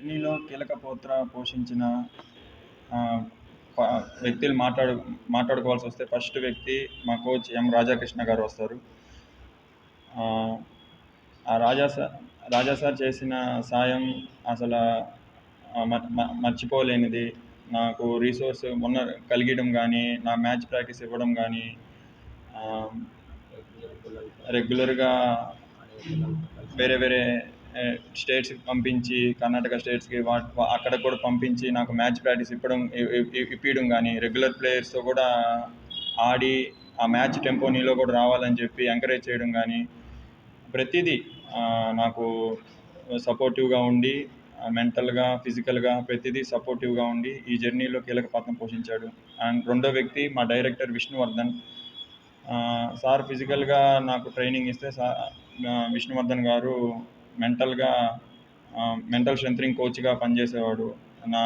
పాత్ర పోషించిన వ్యక్తులు మాట్లాడు మాట్లాడుకోవాల్సి వస్తే ఫస్ట్ వ్యక్తి మా కోచ్ ఎం రాధాకృష్ణ గారు వస్తారు. ఆ, రాజా సార్ రాజా సార్ చేసిన సాయం అసలు మర్చిపోలేనిది. నాకు రీసోర్స్ మొన్న కలిగడం కానీ నా మ్యాచ్ ప్రాక్టీస్ ఇవ్వడం కానీ రెగ్యులర్గా వేరే వేరే స్టేట్స్కి పంపించి కర్ణాటక స్టేట్స్కి వా అక్కడ కూడా పంపించి నాకు మ్యాచ్ ప్రాక్టీస్ ఇప్పడం ఇప్పించడం కానీ రెగ్యులర్ ప్లేయర్స్తో కూడా ఆడి ఆ మ్యాచ్ టెంపో నీలో కూడా రావాలని చెప్పి ఎంకరేజ్ చేయడం కానీ ప్రతిదీ నాకు సపోర్టివ్గా ఉండి మెంటల్గా ఫిజికల్గా ప్రతిదీ సపోర్టివ్గా ఉండి ఈ జర్నీలో కీలక పాత్ర పోషించాడు. అండ్ రెండో వ్యక్తి మా డైరెక్టర్ విష్ణువర్ధన్. సార్ ఫిజికల్గా నాకు ట్రైనింగ్ ఇస్తే సార్ విష్ణువర్ధన్ గారు మెంటల్గా మెంటల్ స్ట్రెంథనింగ్ కోచ్గా పనిచేసేవాడు. నా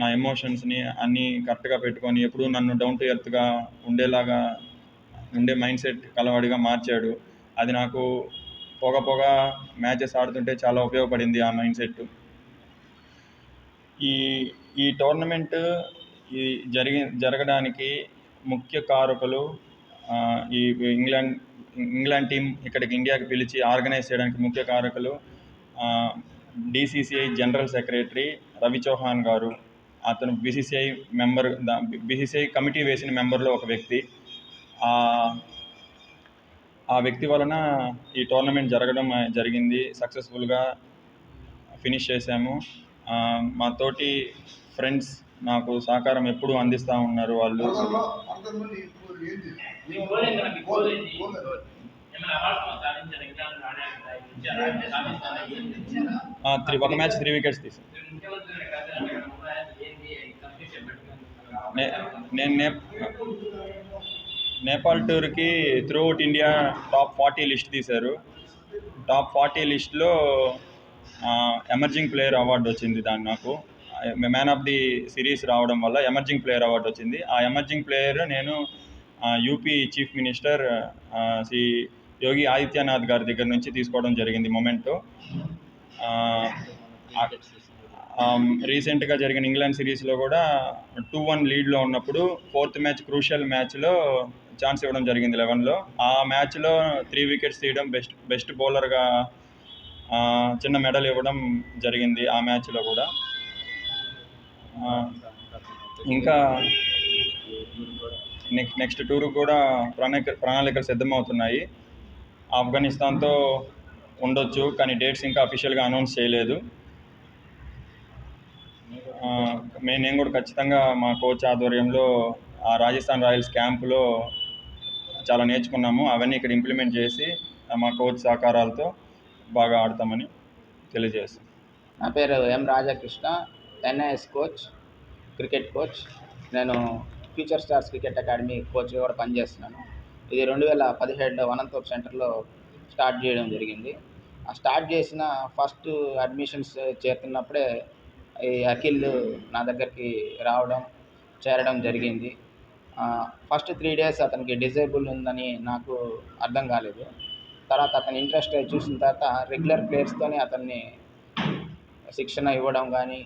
నా ఎమోషన్స్ని అన్నీ కరెక్ట్గా పెట్టుకొని ఎప్పుడూ నన్ను డౌన్ టు ఎర్త్గా ఉండేలాగా ఉండే మైండ్ సెట్ కలవాడిగా మార్చాడు. అది నాకు పోగ పోగ మ్యాచెస్ ఆడుతుంటే చాలా ఉపయోగపడింది ఆ మైండ్ సెట్ ఈ ఈ టోర్నమెంట్ ఈ జరిగి జరగడానికి ముఖ్య కారకులు ఈ ఇంగ్లాండ్ ఇంగ్లాండ్ టీం ఇక్కడికి ఇండియాకి పిలిచి ఆర్గనైజ్ చేయడానికి ముఖ్య కారకులు DCCI general secretary Ravi Chauhan గారు అతను బీసీసీఐ మెంబర్ బీసీసీఐ కమిటీ వేసిన మెంబర్లో ఒక వ్యక్తి. ఆ వ్యక్తి వలన ఈ టోర్నమెంట్ జరగడం జరిగింది. సక్సెస్ఫుల్గా ఫినిష్ చేశాము. మా తోటి ఫ్రెండ్స్ నాకు సహకారం ఎప్పుడూ అందిస్తూ ఉన్నారు వాళ్ళు. త్రీ ఒక మ్యాచ్ త్రీ వికెట్స్ తీసాను నేను నే నేపాల్ టూర్కి throughout India top forty list తీశారు. టాప్ ఫార్టీ లిస్ట్లో ఎమర్జింగ్ ప్లేయర్ అవార్డు వచ్చింది దాన్ని నాకు. మ్యాన్ ఆఫ్ ది సిరీస్ రావడం వల్ల ఎమర్జింగ్ ప్లేయర్ అవార్డు వచ్చింది. ఆ ఎమర్జింగ్ ప్లేయర్ నేను UP chief minister Shri Yogi Adityanath గారి దగ్గర నుంచి తీసుకోవడం జరిగింది మొమెంటో. రీసెంట్గా జరిగిన ఇంగ్లాండ్ సిరీస్లో కూడా టూ వన్ లీడ్లో ఉన్నప్పుడు ఫోర్త్ మ్యాచ్ క్రూషియల్ మ్యాచ్లో ఛాన్స్ ఇవ్వడం జరిగింది లెవెన్లో. ఆ మ్యాచ్లో త్రీ వికెట్స్ తీయడం బెస్ట్ బెస్ట్ బౌలర్గా చిన్న మెడల్ ఇవ్వడం జరిగింది ఆ మ్యాచ్లో కూడా. ఇంకా నెక్స్ట్ నెక్స్ట్ టూర్ కూడా ప్రణాళిక ప్రణాళికలు సిద్ధమవుతున్నాయి. ఆఫ్ఘనిస్తాన్తో ఉండొచ్చు కానీ డేట్స్ ఇంకా అఫీషియల్గా అనౌన్స్ చేయలేదు. మేము నేను కూడా ఖచ్చితంగా మా కోచ్ ఆధ్వర్యంలో ఆ రాజస్థాన్ రాయల్స్ క్యాంపులో చాలా నేర్చుకున్నాము. అవన్నీ ఇక్కడ ఇంప్లిమెంట్ చేసి మా కోచ్ సహకారాలతో బాగా ఆడతామని తెలియజేస్తాం. నా పేరు M Radhakrishna NIS coach cricket coach. నేను ఫ్యూచర్ స్టార్స్ క్రికెట్ అకాడమీ కోచ్గా కూడా పనిచేస్తున్నాను. ఇది రెండు వేల పదిహేడులో అనంతపురం సెంటర్లో స్టార్ట్ చేయడం జరిగింది. ఆ స్టార్ట్ చేసిన ఫస్ట్ అడ్మిషన్స్ చేరుతున్నప్పుడే ఈ అఖిల్ నా దగ్గరికి రావడం చేరడం జరిగింది. ఫస్ట్ త్రీ డేస్ అతనికి డిజేబుల్ ఉందని నాకు అర్థం కాలేదు. తర్వాత అతని ఇంట్రెస్ట్ చూసిన తర్వాత రెగ్యులర్ ప్లేయర్స్తోనే అతన్ని శిక్షణ ఇవ్వడం కానీ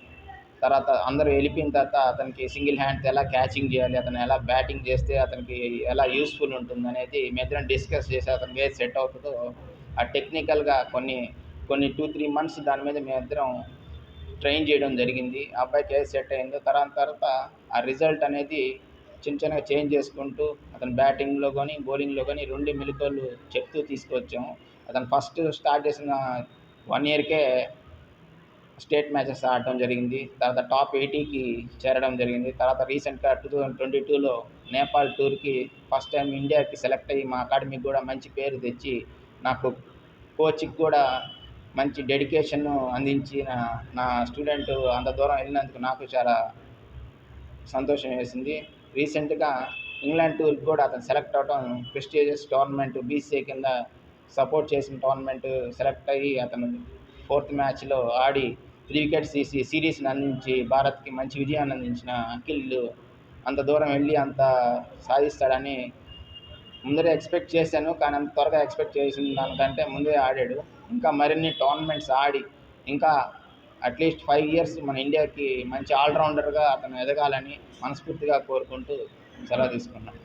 తర్వాత అందరూ వెళ్ళిపోయిన తర్వాత అతనికి సింగిల్ హ్యాండ్తో ఎలా క్యాచింగ్ చేయాలి అతను ఎలా బ్యాటింగ్ చేస్తే అతనికి ఎలా యూస్ఫుల్ ఉంటుంది అనేది మేమిద్దరం డిస్కస్ చేసి అతనికి ఏది సెట్ అవుతుందో ఆ టెక్నికల్గా కొన్ని కొన్ని టూ త్రీ మంత్స్ దాని మీద మేమిద్దరం ట్రైన్ చేయడం జరిగింది. అబ్బాయికి ఏది సెట్ అయిందో తర్వాత తర్వాత ఆ రిజల్ట్ అనేది చిన్న చిన్నగా చేంజ్ చేసుకుంటూ అతను బ్యాటింగ్లో కానీ బౌలింగ్లో కానీ రెండు మెలకువలు చెప్తూ తీసుకొచ్చాము. అతను ఫస్ట్ స్టార్ట్ చేసిన వన్ ఇయర్కే స్టేట్ మ్యాచెస్ ఆడటం జరిగింది. తర్వాత టాప్ ఎయిటీకి చేరడం జరిగింది. తర్వాత రీసెంట్గా టూ థౌజండ్ ట్వంటీ టూలో నేపాల్ టూర్కి ఫస్ట్ టైం ఇండియాకి సెలెక్ట్ అయ్యి మా అకాడమీకి కూడా మంచి పేరు తెచ్చి నాకు కోచ్కి కూడా మంచి డెడికేషన్ అందించి నా నా స్టూడెంట్ అంత దూరం వెళ్ళినందుకు నాకు చాలా సంతోషం వేసింది. రీసెంట్గా ఇంగ్లాండ్ టూర్కి కూడా అతను సెలెక్ట్ అవడం ప్రెస్టీజియస్ టోర్నమెంట్ బీసీఏ కింద సపోర్ట్ చేసిన టోర్నమెంట్ సెలెక్ట్ అయ్యి అతను ఫోర్త్ మ్యాచ్లో ఆడి త్రీ వికెట్స్ తీసి సిరీస్ని అందించి భారత్కి మంచి విజయాన్ని అందించిన అఖిల్ అంత దూరం వెళ్ళి అంత సాధిస్తాడని ముందరే ఎక్స్పెక్ట్ చేశాను. కానీ అంత త్వరగా ఎక్స్పెక్ట్ చేసిన దానికంటే ముందే ఆడాడు. ఇంకా మరిన్ని టోర్నమెంట్స్ ఆడి ఇంకా అట్లీస్ట్ ఫైవ్ ఇయర్స్ మన ఇండియాకి మంచి ఆల్రౌండర్గా అతను ఎదగాలని మనస్ఫూర్తిగా కోరుకుంటూ సెలవు తీసుకున్నాను.